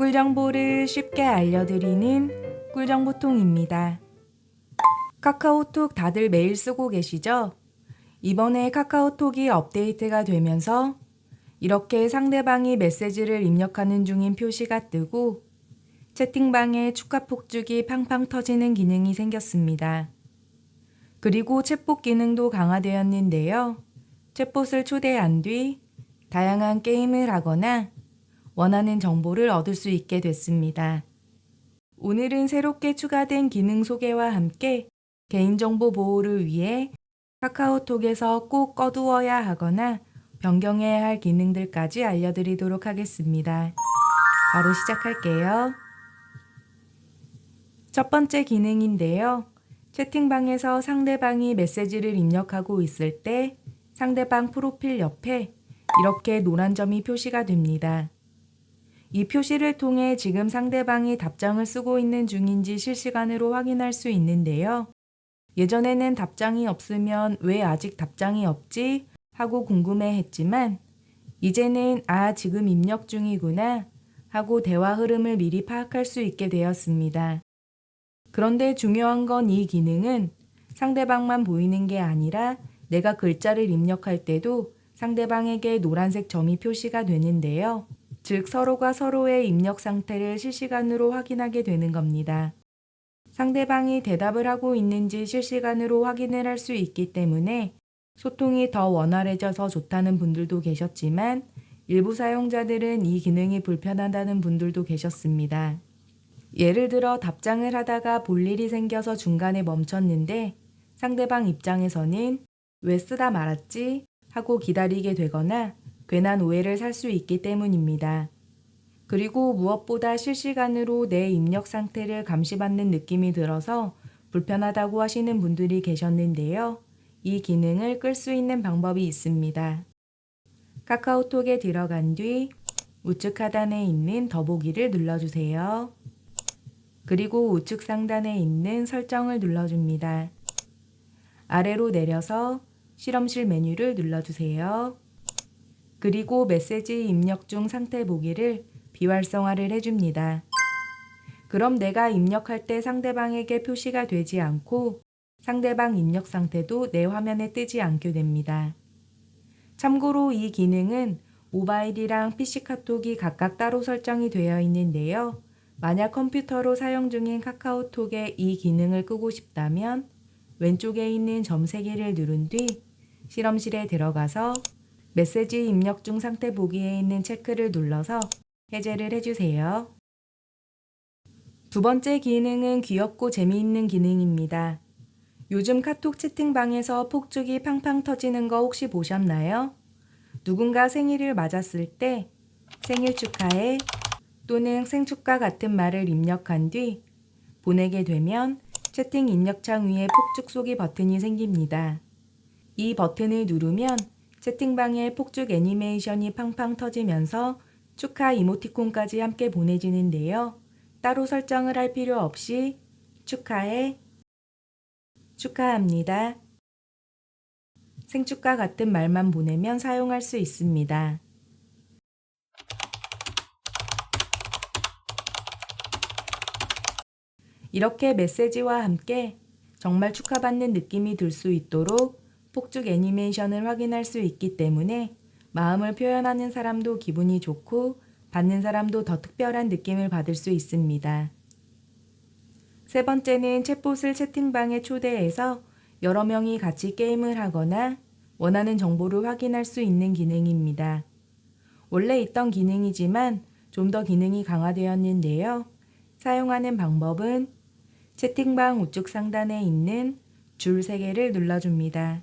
꿀 정보를 쉽게 알려드리는 꿀정보통입니다. 카카오톡 다들 매일 쓰고 계시죠? 이번에 카카오톡이 업데이트가 되면서 이렇게 상대방이 메시지를 입력하는 중인 표시가 뜨고 채팅방에 축하 폭죽이 팡팡 터지는 기능이 생겼습니다. 그리고 챗봇 기능도 강화되었는데요. 챗봇을 초대한 뒤 다양한 게임을 하거나 원하는 정보를 얻을 수 있게 됐습니다. 오늘은 새롭게 추가된 기능 소개와 함께 개인정보 보호를 위해 카카오톡에서 꼭 꺼두어야 하거나 변경해야 할 기능들까지 알려드리도록 하겠습니다. 바로 시작할게요. 첫 번째 기능인데요. 채팅방에서 상대방이 메시지를 입력하고 있을 때 상대방 프로필 옆에 이렇게 노란 점이 표시가 됩니다. 이 표시를 통해 지금 상대방이 답장을 쓰고 있는 중인지 실시간으로 확인할 수 있는데요. 예전에는 답장이 없으면 왜 아직 답장이 없지? 하고 궁금해 했지만 이제는 아, 지금 입력 중이구나 하고 대화 흐름을 미리 파악할 수 있게 되었습니다. 그런데 중요한 건 이 기능은 상대방만 보이는 게 아니라 내가 글자를 입력할 때도 상대방에게 노란색 점이 표시가 되는데요. 즉 서로가 서로의 입력 상태를 실시간으로 확인하게 되는 겁니다. 상대방이 대답을 하고 있는지 실시간으로 확인을 할 수 있기 때문에 소통이 더 원활해져서 좋다는 분들도 계셨지만 일부 사용자들은 이 기능이 불편하다는 분들도 계셨습니다. 예를 들어 답장을 하다가 볼 일이 생겨서 중간에 멈췄는데 상대방 입장에서는 왜 쓰다 말았지? 하고 기다리게 되거나 괜한 오해를 살 수 있기 때문입니다. 그리고 무엇보다 실시간으로 내 입력 상태를 감시받는 느낌이 들어서 불편하다고 하시는 분들이 계셨는데요. 이 기능을 끌 수 있는 방법이 있습니다. 카카오톡에 들어간 뒤 우측 하단에 있는 더보기를 눌러주세요. 그리고 우측 상단에 있는 설정을 눌러줍니다. 아래로 내려서 실험실 메뉴를 눌러주세요. 그리고 메시지 입력 중 상태 보기를 비활성화를 해줍니다. 그럼 내가 입력할 때 상대방에게 표시가 되지 않고 상대방 입력 상태도 내 화면에 뜨지 않게 됩니다. 참고로 이 기능은 모바일이랑 PC 카톡이 각각 따로 설정이 되어 있는데요. 만약 컴퓨터로 사용 중인 카카오톡에 이 기능을 끄고 싶다면 왼쪽에 있는 점 3개를 누른 뒤 실험실에 들어가서 메시지 입력 중 상태 보기에 있는 체크를 눌러서 해제를 해주세요. 두 번째 기능은 귀엽고 재미있는 기능입니다. 요즘 카톡 채팅방에서 폭죽이 팡팡 터지는 거 혹시 보셨나요? 누군가 생일을 맞았을 때 생일 축하해 또는 생축과 같은 말을 입력한 뒤 보내게 되면 채팅 입력창 위에 폭죽 쏘기 버튼이 생깁니다. 이 버튼을 누르면 채팅방에 폭죽 애니메이션이 팡팡 터지면서 축하 이모티콘까지 함께 보내지는데요. 따로 설정을 할 필요 없이 축하해, 축하합니다. 생축과 같은 말만 보내면 사용할 수 있습니다. 이렇게 메시지와 함께 정말 축하받는 느낌이 들 수 있도록 폭죽 애니메이션을 확인할 수 있기 때문에 마음을 표현하는 사람도 기분이 좋고 받는 사람도 더 특별한 느낌을 받을 수 있습니다. 세 번째는 챗봇을 채팅방에 초대해서 여러 명이 같이 게임을 하거나 원하는 정보를 확인할 수 있는 기능입니다. 원래 있던 기능이지만 좀 더 기능이 강화되었는데요. 사용하는 방법은 채팅방 우측 상단에 있는 줄 3개를 눌러줍니다.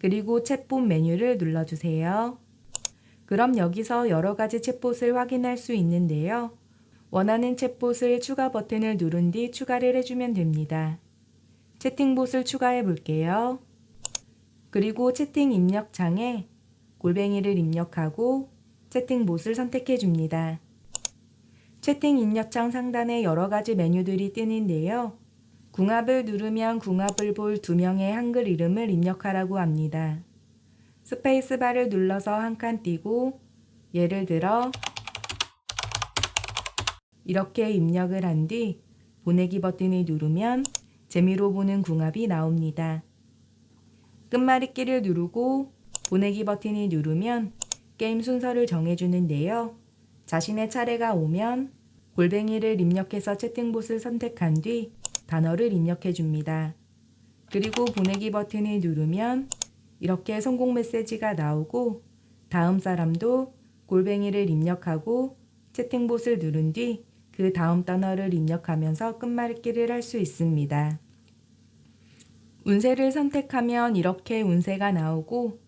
그리고 챗봇 메뉴를 눌러주세요. 그럼 여기서 여러 가지 챗봇을 확인할 수 있는데요. 원하는 챗봇을 추가 버튼을 누른 뒤 추가를 해주면 됩니다. 채팅봇을 추가해 볼게요. 그리고 채팅 입력창에 골뱅이를 입력하고 채팅봇을 선택해 줍니다. 채팅 입력창 상단에 여러 가지 메뉴들이 뜨는데요. 궁합을 누르면 궁합을 볼 두 명의 한글 이름을 입력하라고 합니다. 스페이스바를 눌러서 한 칸 띄고 예를 들어 이렇게 입력을 한 뒤 보내기 버튼을 누르면 재미로 보는 궁합이 나옵니다. 끝말잇기를 누르고 보내기 버튼을 누르면 게임 순서를 정해주는데요. 자신의 차례가 오면 골뱅이를 입력해서 채팅봇을 선택한 뒤 단어를 입력해 줍니다. 그리고 보내기 버튼을 누르면 이렇게 성공 메시지가 나오고 다음 사람도 골뱅이를 입력하고 채팅봇을 누른 뒤 그 다음 단어를 입력하면서 끝말잇기를 할 수 있습니다. 운세를 선택하면 이렇게 운세가 나오고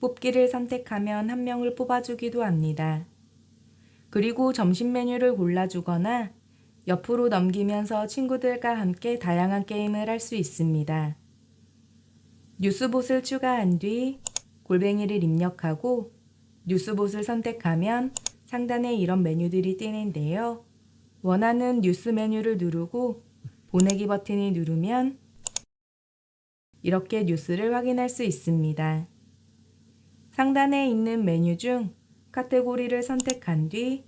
뽑기를 선택하면 한 명을 뽑아주기도 합니다. 그리고 점심 메뉴를 골라주거나 옆으로 넘기면서 친구들과 함께 다양한 게임을 할 수 있습니다. 뉴스봇을 추가한 뒤 골뱅이를 입력하고 뉴스봇을 선택하면 상단에 이런 메뉴들이 뜨는데요. 원하는 뉴스 메뉴를 누르고 보내기 버튼을 누르면 이렇게 뉴스를 확인할 수 있습니다. 상단에 있는 메뉴 중 카테고리를 선택한 뒤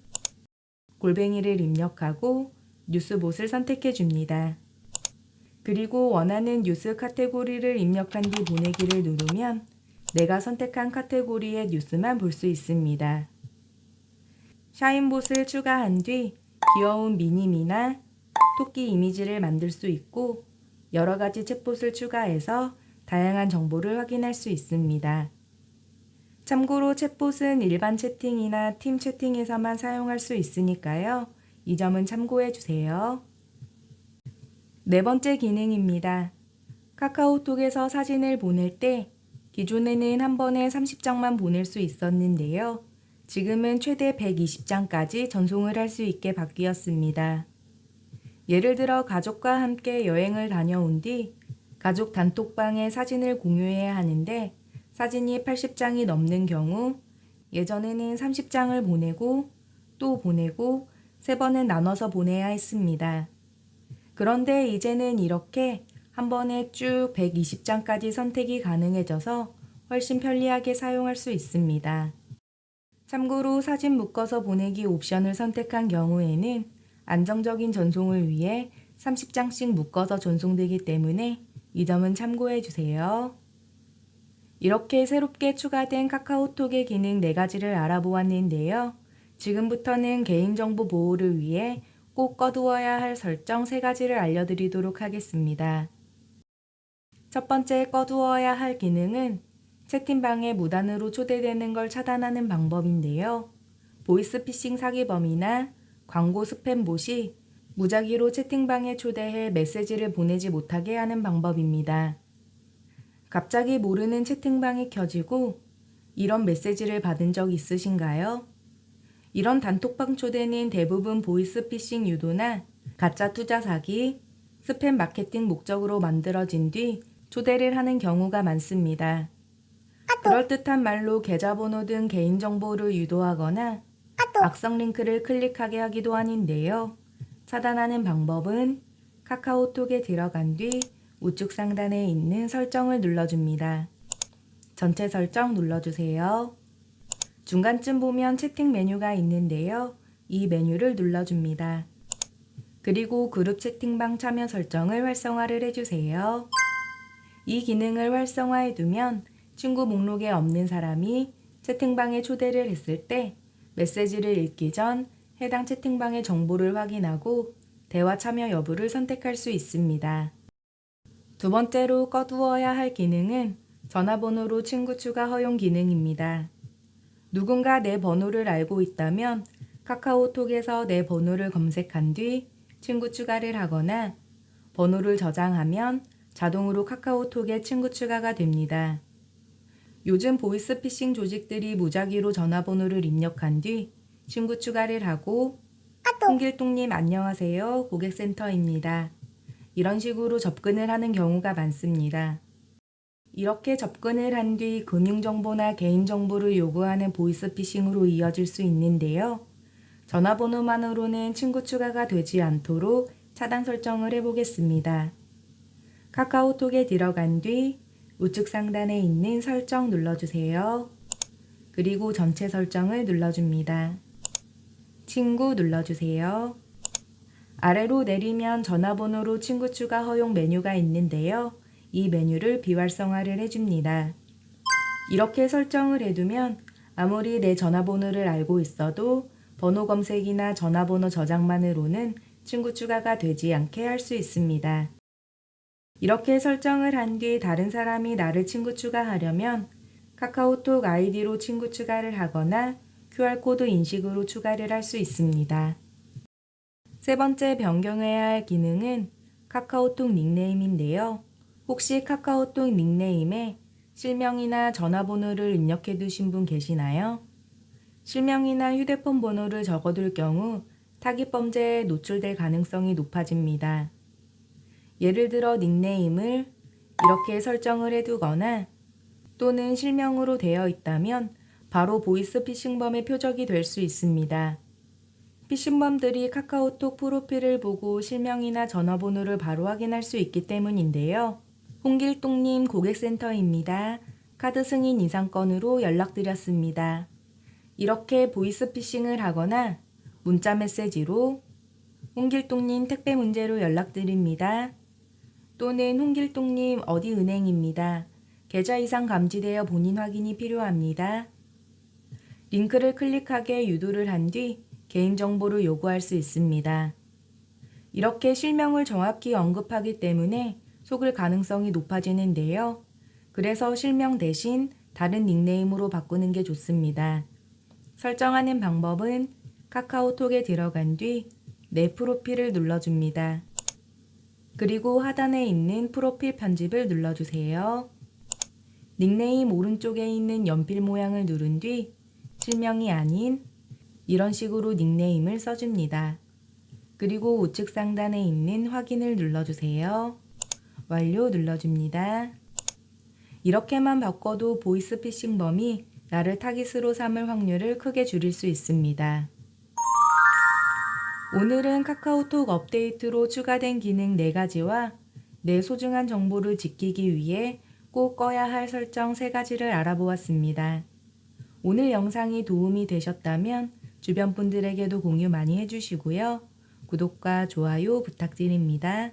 골뱅이를 입력하고 뉴스봇을 선택해 줍니다. 그리고 원하는 뉴스 카테고리를 입력한 뒤 보내기를 누르면 내가 선택한 카테고리의 뉴스만 볼 수 있습니다. 샤인봇을 추가한 뒤 귀여운 미니미나 토끼 이미지를 만들 수 있고 여러 가지 챗봇을 추가해서 다양한 정보를 확인할 수 있습니다. 참고로 챗봇은 일반 채팅이나 팀 채팅에서만 사용할 수 있으니까요. 이 점은 참고해 주세요. 네 번째 기능입니다. 카카오톡에서 사진을 보낼 때 기존에는 한 번에 30장만 보낼 수 있었는데요. 지금은 최대 120장까지 전송을 할 수 있게 바뀌었습니다. 예를 들어 가족과 함께 여행을 다녀온 뒤 가족 단톡방에 사진을 공유해야 하는데 사진이 80장이 넘는 경우 예전에는 30장을 보내고 또 보내고 세 번은 나눠서 보내야 했습니다. 그런데 이제는 이렇게 한 번에 쭉 120장까지 선택이 가능해져서 훨씬 편리하게 사용할 수 있습니다. 참고로 사진 묶어서 보내기 옵션을 선택한 경우에는 안정적인 전송을 위해 30장씩 묶어서 전송되기 때문에 이 점은 참고해 주세요. 이렇게 새롭게 추가된 카카오톡의 기능 4가지를 알아보았는데요. 지금부터는 개인정보 보호를 위해 꼭 꺼두어야 할 설정 3가지를 알려드리도록 하겠습니다. 첫 번째 꺼두어야 할 기능은 채팅방에 무단으로 초대되는 걸 차단하는 방법인데요. 보이스피싱 사기범이나 광고 스팸봇이 무작위로 채팅방에 초대해 메시지를 보내지 못하게 하는 방법입니다. 갑자기 모르는 채팅방이 켜지고 이런 메시지를 받은 적 있으신가요? 이런 단톡방 초대는 대부분 보이스피싱 유도나 가짜 투자 사기, 스팸 마케팅 목적으로 만들어진 뒤 초대를 하는 경우가 많습니다. 그럴듯한 말로 계좌번호 등 개인정보를 유도하거나 악성 링크를 클릭하게 하기도 하는데요. 차단하는 방법은 카카오톡에 들어간 뒤 우측 상단에 있는 설정을 눌러줍니다. 전체 설정 눌러주세요. 중간쯤 보면 채팅 메뉴가 있는데요. 이 메뉴를 눌러줍니다. 그리고 그룹 채팅방 참여 설정을 활성화를 해주세요. 이 기능을 활성화해 두면 친구 목록에 없는 사람이 채팅방에 초대를 했을 때 메시지를 읽기 전 해당 채팅방의 정보를 확인하고 대화 참여 여부를 선택할 수 있습니다. 두 번째로 꺼두어야 할 기능은 전화번호로 친구 추가 허용 기능입니다. 누군가 내 번호를 알고 있다면 카카오톡에서 내 번호를 검색한 뒤 친구 추가를 하거나 번호를 저장하면 자동으로 카카오톡에 친구 추가가 됩니다. 요즘 보이스피싱 조직들이 무작위로 전화번호를 입력한 뒤 친구 추가를 하고 홍길동님 안녕하세요 고객센터입니다. 이런 식으로 접근을 하는 경우가 많습니다. 이렇게 접근을 한 뒤 금융정보나 개인정보를 요구하는 보이스피싱으로 이어질 수 있는데요. 전화번호만으로는 친구 추가가 되지 않도록 차단 설정을 해보겠습니다. 카카오톡에 들어간 뒤 우측 상단에 있는 설정 눌러주세요. 그리고 전체 설정을 눌러줍니다. 친구 눌러주세요. 아래로 내리면 전화번호로 친구 추가 허용 메뉴가 있는데요. 이 메뉴를 비활성화를 해줍니다. 이렇게 설정을 해두면 아무리 내 전화번호를 알고 있어도 번호 검색이나 전화번호 저장만으로는 친구 추가가 되지 않게 할 수 있습니다. 이렇게 설정을 한 뒤 다른 사람이 나를 친구 추가하려면 카카오톡 아이디로 친구 추가를 하거나 QR코드 인식으로 추가를 할 수 있습니다. 세 번째 변경해야 할 기능은 카카오톡 닉네임인데요. 혹시 카카오톡 닉네임에 실명이나 전화번호를 입력해 두신 분 계시나요? 실명이나 휴대폰 번호를 적어둘 경우 사기 범죄에 노출될 가능성이 높아집니다. 예를 들어 닉네임을 이렇게 설정을 해두거나 또는 실명으로 되어 있다면 바로 보이스 피싱범의 표적이 될 수 있습니다. 피싱범들이 카카오톡 프로필을 보고 실명이나 전화번호를 바로 확인할 수 있기 때문인데요. 홍길동님 고객센터입니다. 카드 승인 이상 건으로 연락드렸습니다. 이렇게 보이스 피싱을 하거나 문자 메시지로 홍길동님 택배 문제로 연락드립니다. 또는 홍길동님 어디 은행입니다. 계좌 이상 감지되어 본인 확인이 필요합니다. 링크를 클릭하게 유도를 한 뒤 개인정보를 요구할 수 있습니다. 이렇게 실명을 정확히 언급하기 때문에 속을 가능성이 높아지는데요. 그래서 실명 대신 다른 닉네임으로 바꾸는 게 좋습니다. 설정하는 방법은 카카오톡에 들어간 뒤 내 프로필을 눌러줍니다. 그리고 하단에 있는 프로필 편집을 눌러주세요. 닉네임 오른쪽에 있는 연필 모양을 누른 뒤 실명이 아닌 이런 식으로 닉네임을 써줍니다. 그리고 우측 상단에 있는 확인을 눌러주세요. 완료 눌러줍니다. 이렇게만 바꿔도 보이스피싱범이 나를 타깃으로 삼을 확률을 크게 줄일 수 있습니다. 오늘은 카카오톡 업데이트로 추가된 기능 4가지와 내 소중한 정보를 지키기 위해 꼭 꺼야 할 설정 3가지를 알아보았습니다. 오늘 영상이 도움이 되셨다면 주변 분들에게도 공유 많이 해주시고요. 구독과 좋아요 부탁드립니다.